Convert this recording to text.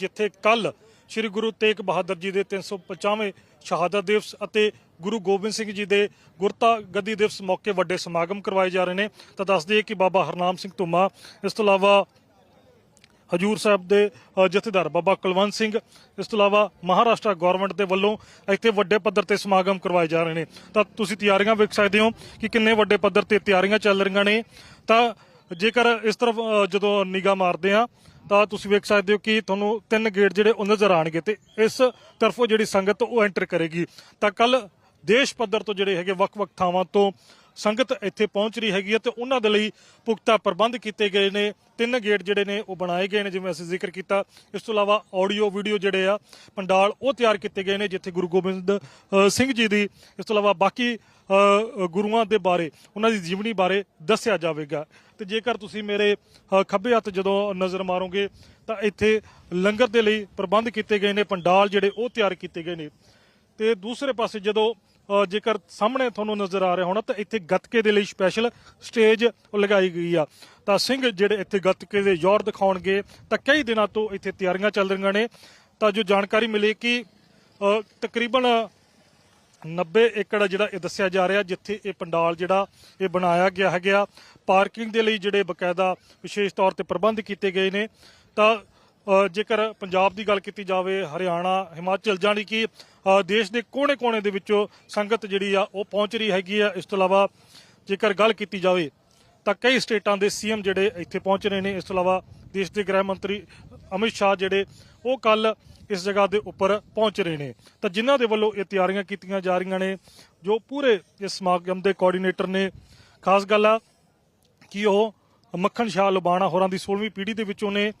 ਜਿੱਥੇ ਕੱਲ ਸ੍ਰੀ ਗੁਰੂ ਤੇਗ ਬਹਾਦਰ ਜੀ ਦੇ 350ਵੇਂ ਸ਼ਹਾਦਤ ਦਿਵਸ ਅਤੇ ਗੁਰੂ ਗੋਬਿੰਦ ਸਿੰਘ ਜੀ ਦੇ ਗੁਰਤਾ ਗੱਦੀ ਦਿਵਸ ਮੌਕੇ ਵੱਡੇ ਸਮਾਗਮ ਕਰਵਾਏ ਜਾ ਰਹੇ ਨੇ। ਤਾਂ ਦੱਸ ਦਈਏ ਕਿ ਬਾਬਾ ਹਰਨਾਮ ਸਿੰਘ ਧੁੰਮਾ, ਇਸ ਤੋਂ ਇਲਾਵਾ ਹਜੂਰ ਸਾਹਿਬ ਦੇ ਜਥੇਦਾਰ ਬਾਬਾ ਕੁਲਵੰਤ ਸਿੰਘ, ਇਸ ਤੋਂ ਇਲਾਵਾ ਮਹਾਰਾਸ਼ਟਰ ਗਵਰਨਮੈਂਟ ਦੇ ਵੱਲੋਂ ਇੱਥੇ ਵੱਡੇ ਪੱਧਰ ਤੇ ਸਮਾਗਮ ਕਰਵਾਏ ਜਾ ਰਹੇ ਨੇ। ਤਾਂ ਤੁਸੀਂ ਤਿਆਰੀਆਂ ਵੇਖ ਸਕਦੇ ਹੋ ਕਿ ਕਿੰਨੇ ਵੱਡੇ ਪੱਧਰ ਤੇ ਤਿਆਰੀਆਂ ਚੱਲ ਰਹੀਆਂ ਨੇ। ਤਾਂ ਜੇਕਰ ਇਸ ਤਰਫ ਜਦੋਂ ਨਿਗਾਹ ਮਾਰਦੇ ਆ ਤਾਂ ਤੁਸੀਂ ਵੇਖ ਸਕਦੇ ਹੋ ਕਿ ਤੁਹਾਨੂੰ ਤਿੰਨ ਗੇਟ ਜਿਹੜੇ ਉਹ ਨਜ਼ਰ ਆਣਗੇ ਤੇ ਇਸ ਤਰਫੋਂ ਜਿਹੜੀ ਸੰਗਤ ਉਹ ਐਂਟਰ ਕਰੇਗੀ। ਤਾਂ ਕੱਲ ਦੇਸ਼ ਪੱਧਰ ਤੋਂ ਜਿਹੜੇ ਹੈਗੇ ਵੱਖ-ਵੱਖ ਥਾਵਾਂ ਤੋਂ ਸੰਗਤ ਇੱਥੇ ਪਹੁੰਚ ਰਹੀ ਹੈਗੀ ਹੈ ਤੇ ਉਹਨਾਂ ਦੇ ਲਈ ਪੁਖਤਾ ਪ੍ਰਬੰਧ ਕੀਤੇ ਗਏ ਨੇ। ਤਿੰਨ ਗੇਟ ਜਿਹੜੇ ਨੇ ਉਹ ਬਣਾਏ ਗਏ ਨੇ, ਜਿਵੇਂ ਅਸੀਂ ਜ਼ਿਕਰ ਕੀਤਾ। ਇਸ ਤੋਂ ਇਲਾਵਾ ਆਡੀਓ ਵੀਡੀਓ ਜਿਹੜੇ ਆ, ਪੰਡਾਲ ਉਹ ਤਿਆਰ ਕੀਤੇ ਗਏ ਨੇ ਜਿੱਥੇ ਗੁਰੂ ਗੋਬਿੰਦ ਸਿੰਘ ਜੀ ਦੀ, ਇਸ ਤੋਂ ਇਲਾਵਾ ਬਾਕੀ ਗੁਰੂਆਂ ਦੇ ਬਾਰੇ, ਉਹਨਾਂ ਦੀ ਜੀਵਨੀ ਬਾਰੇ ਦੱਸਿਆ ਜਾਵੇਗਾ। ਤੇ ਜੇਕਰ ਤੁਸੀਂ ਮੇਰੇ ਖੱਬੇ ਹੱਥ ਜਦੋਂ ਨਜ਼ਰ ਮਾਰੋਗੇ, ਤਾਂ ਇੱਥੇ ਲੰਗਰ ਦੇ ਲਈ ਪ੍ਰਬੰਧ ਕੀਤੇ ਗਏ ਨੇ, ਪੰਡਾਲ ਜਿਹੜੇ ਉਹ ਤਿਆਰ ਕੀਤੇ ਗਏ ਨੇ। ਤੇ ਦੂਸਰੇ ਪਾਸੇ ਜਦੋਂ ਜੇਕਰ ਸਾਹਮਣੇ ਤੁਹਾਨੂੰ ਨਜ਼ਰ ਆ ਰਿਹਾ ਹੋਣਾ, ਤਾਂ ਇੱਥੇ ਗੱਤਕੇ ਦੇ ਲਈ ਸਪੈਸ਼ਲ ਸਟੇਜ ਲਗਾਈ ਗਈ ਆ। ਤਾਂ ਸਿੰਘ ਜਿਹੜੇ ਇੱਥੇ ਗੱਤਕੇ ਦੇ ਜ਼ੋਰ ਦਿਖਾਉਣਗੇ, ਤਾਂ ਕਈ ਦਿਨਾਂ ਤੋਂ ਇੱਥੇ ਤਿਆਰੀਆਂ ਚੱਲ ਰਹੀਆਂ ਨੇ। ਤਾਂ ਜੋ ਜਾਣਕਾਰੀ ਮਿਲੀ ਕਿ ਤਕਰੀਬਨ 90 ਏਕੜ ਜਿਹੜਾ ਇਹ ਦੱਸਿਆ ਜਾ ਰਿਹਾ, ਜਿੱਥੇ ਇਹ ਪੰਡਾਲ ਜਿਹੜਾ ਇਹ ਬਣਾਇਆ ਗਿਆ ਹੈਗਾ, ਪਾਰਕਿੰਗ ਦੇ ਲਈ ਜਿਹੜੇ ਬਕਾਇਦਾ ਵਿਸ਼ੇਸ਼ ਤੌਰ ਤੇ ਪ੍ਰਬੰਧ ਕੀਤੇ ਗਏ ਨੇ। ਤਾਂ ਜੇਕਰ ਪੰਜਾਬ ਦੀ ਗੱਲ ਕੀਤੀ ਜਾਵੇ, ਹਰਿਆਣਾ, ਹਿਮਾਚਲ, ਜਾਣੀ ਕਿ ਦੇਸ਼ ਦੇ ਕੋਨੇ-ਕੋਨੇ ਦੇ ਵਿੱਚੋਂ ਸੰਗਤ ਜਿਹੜੀ ਆ, ਉਹ ਪਹੁੰਚ ਰਹੀ ਹੈਗੀ ਆ। ਇਸ ਤੋਂ ਇਲਾਵਾ ਜੇਕਰ ਗੱਲ ਕੀਤੀ ਜਾਵੇ, ਤਾਂ ਕਈ ਸਟੇਟਾਂ ਦੇ ਸੀਐਮ ਜਿਹੜੇ ਇੱਥੇ ਪਹੁੰਚ ਰਹੇ ਨੇ। ਇਸ ਤੋਂ ਇਲਾਵਾ ਦੇਸ਼ ਦੇ ਗ੍ਰਹਿ ਮੰਤਰੀ ਅਮਿਤ ਸ਼ਾਹ ਜਿਹੜੇ, ਉਹ ਕੱਲ ਇਸ ਜਗ੍ਹਾ ਦੇ ਉੱਪਰ ਪਹੁੰਚ ਰਹੇ ਨੇ। ਤਾਂ ਜਿਨ੍ਹਾਂ ਦੇ ਵੱਲੋਂ ਇਹ ਤਿਆਰੀਆਂ ਕੀਤੀਆਂ ਜਾ ਰਹੀਆਂ ਨੇ, ਜੋ ਪੂਰੇ ਇਸ ਸਮਾਗਮ ਦੇ ਕੋਆਰਡੀਨੇਟਰ ਨੇ, ਖਾਸ ਗੱਲ ਆ ਕਿ ਉਹ ਮੱਖਣ ਸ਼ਾਹ ਲੁਬਾਣਾ ਹੋਰਾਂ ਦੀ 16ਵੀਂ ਪੀੜ੍ਹੀ ਦੇ ਵਿੱਚੋਂ ਨੇ।